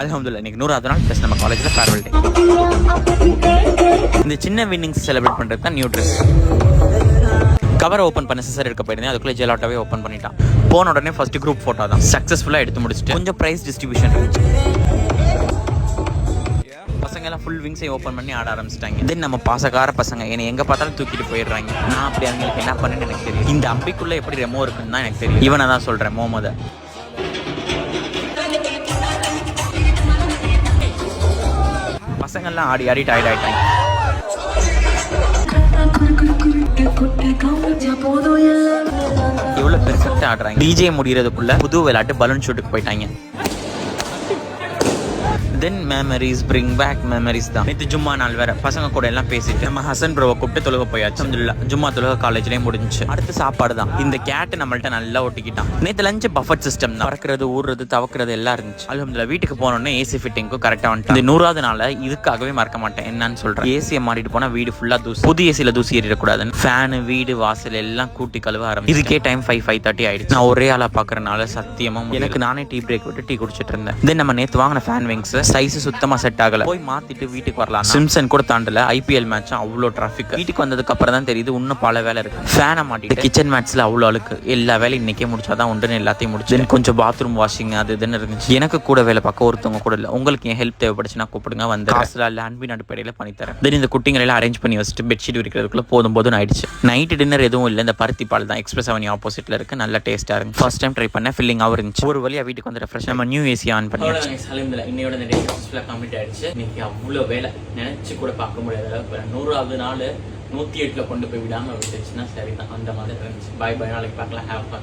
அல்ஹம்துலில்லாஹ் இன்னைக்கு நூறாவது நாள் ப்ளஸ் நம்ம காலேஜில் ஃபேர்வெல் டே இந்த சின்ன வின்னிங்ஸ் செலிப்ரேட் பண்ணுறது தான் நியூ ட்ரெஸ் கவர் ஓப்பன் பண்ண சிசர் எடுக்க போயிருந்தேன் அதுக்குள்ளே ஜெலாட்டாவே ஓப்பன் பண்ணிட்டான். போன உடனே ஃபர்ஸ்ட் குரூப் ஃபோட்டோ தான். சக்ஸஸ்ஃபுல்லாக எடுத்து முடிச்சுட்டு. கொஞ்சம் ப்ரைஸ் டிஸ்ட்ரிபியூஷன் இருந்துச்சு. பசங்க எல்லாம் ஃபுல் விங்ஸை ஓப்பன் பண்ணி ஆட ஆரம்பிச்சிட்டாங்க. தென் நம்ம பாசக்கார பசங்க என்னை எங்கே பார்த்தாலும் தூக்கிட்டு போயிடுறாங்க. நான் அப்படி அவங்களுக்கு என்ன பண்ணேன்னு எனக்கு தெரியும். இந்த அம்பிக்குள்ளே எப்படி ரெமோ இருக்குன்னு தான் எனக்கு தெரியும். இவனை தான் சொல்கிறேன் மோமதை பசங்கள்லாம் ஆடி ஆடி டயர்ட் ஆயிட்டாங்க. எவ்வளவு பெருசா ஆடுறாங்க டிஜே முடியறதுக்குள்ள புது விளையாட்டு பலூன் ஷூட்டுக்கு போயிட்டாங்க. Then memories bring back memories தான். நேற்று ஜும்மா நாள் வேற. பசங்க கூட எல்லாம் பேசிட்டு நம்ம ஹசன் ப்ரோவை கூப்பிட்டு தொழுக போயாச்சு. அல்ஹம்துலில்லாஹ் ஜும்மா தொழுக காலேஜ்லேயே முடிஞ்சுச்சு. அடுத்து சாப்பாடு தான். இந்த கேட் நம்மள்ட்ட நல்லா ஒட்டிக்கிட்டான். நேற்று லஞ்ச் பஃபட் சிஸ்டம் தான். பறக்கிறது ஊறுறது தவக்கிறது எல்லாம் இருந்துச்சு. அல்ஹம்துலில்லாஹ் வீட்டுக்கு போனோடனே ஏசி ஃபிட்டிங்க்கும் கரெக்டாக வந்துட்டு இந்த நூறாவது நாள் இதுக்காகவே மறக்க மாட்டேன். என்னன்னு சொல்றேன். ஏசியை மாறிட்டு போனா வீடு ஃபுல்லா தூசி. புது ஏசியில் தூசி ஏறிடக்கூடாதுன்னு. ஃபேனு வீடு வாசல் எல்லாம் கூட்டி கழுவ ஆரம்பிச்சு இதுக்கே டைம் ஃபைவ் ஃபைவ் தேர்ட்டி ஆயிடுச்சு. நான் ஒரே ஆளா பாக்குறதுனால சத்தியமா முடியல. எனக்கு நானே டீ பிரேக் விட்டு டீ குடிச்சிட்டு இருந்தேன். தென் நம்ம நேத்து வாங்கின ஃபேன் விங்ஸ் சைஸ் சுத்தமா செட் ஆகல. போய் மாத்திட்டு வீட்டுக்கு வரலாம். சிம்சன் கூட தாண்டல. ஐபிஎல் மேட்ச் அவ்வளோ டிராஃபிக் வீட்டுக்கு வந்ததுக்கு அப்புறம் தான் தெரியுது இன்னும் பல வேலை இருக்கு. ஃபேனை மாட்டிட்டு கிச்சன் மேட்ச்ல அவ்வளோ அழுக்கு. எல்லா வேலையும் இன்னைக்கே முடிச்சாதான் உண்டுன்னு எல்லாத்தையும் முடிச்சு. கொஞ்சம் பாத்ரூம் வாஷிங் அது இதுன்னு இருந்துச்சு. எனக்கு கூட வேலை பார்க்க ஒருத்தவங்க கூட இல்லை. உங்களுக்கு என் ஹெல்ப் தேவைப்படுச்சுன்னா கூப்பிடுங்க வந்து காசுல இல்லை அன்பின் அடிப்படையில் பண்ணி தரேன். தென் இந்த குட்டிங்களை எல்லாம் அரேஞ்ச் பண்ணி வச்சுட்டு பெட்ஷீட் விரிக்கிறதுக்குள்ள போதும் போதும் ஆயிடுச்சு. நைட்டு டின்னர் எதுவும் இல்லை. இந்த பருத்தி பால் தான். எக்ஸ்பிரஸ் அவனி ஆப்போசிட்ல இருக்கு. நல்ல டேஸ்டா இருக்கு. ஃபர்ஸ்ட் டைம் ட்ரை பண்ணேன். ஃபில்லிங்காகவும் இருந்துச்சு. ஒரு வழியா வீட்டுக்கு வந்து ரெஃப்ரெஷ் நம்ம நியூ ஏசி ஆன் பண்ணி இன்னையோட சக்ஸஸ்ஃபுல்லாக கம்ப்ளீட் ஆயிடுச்சு. இன்னைக்கு அவ்வளோ வேலை. நினைச்சு கூட பார்க்க முடியாத அளவுக்கு நூறாவது நாள் நூற்றி எட்டில் கொண்டு போய் விடாமல் விட்டுச்சுன்னா சரிதான். அந்த மாதிரி இருந்துச்சு. பாய் பாய் நாளைக்கு பார்க்கலாம். ஹேப்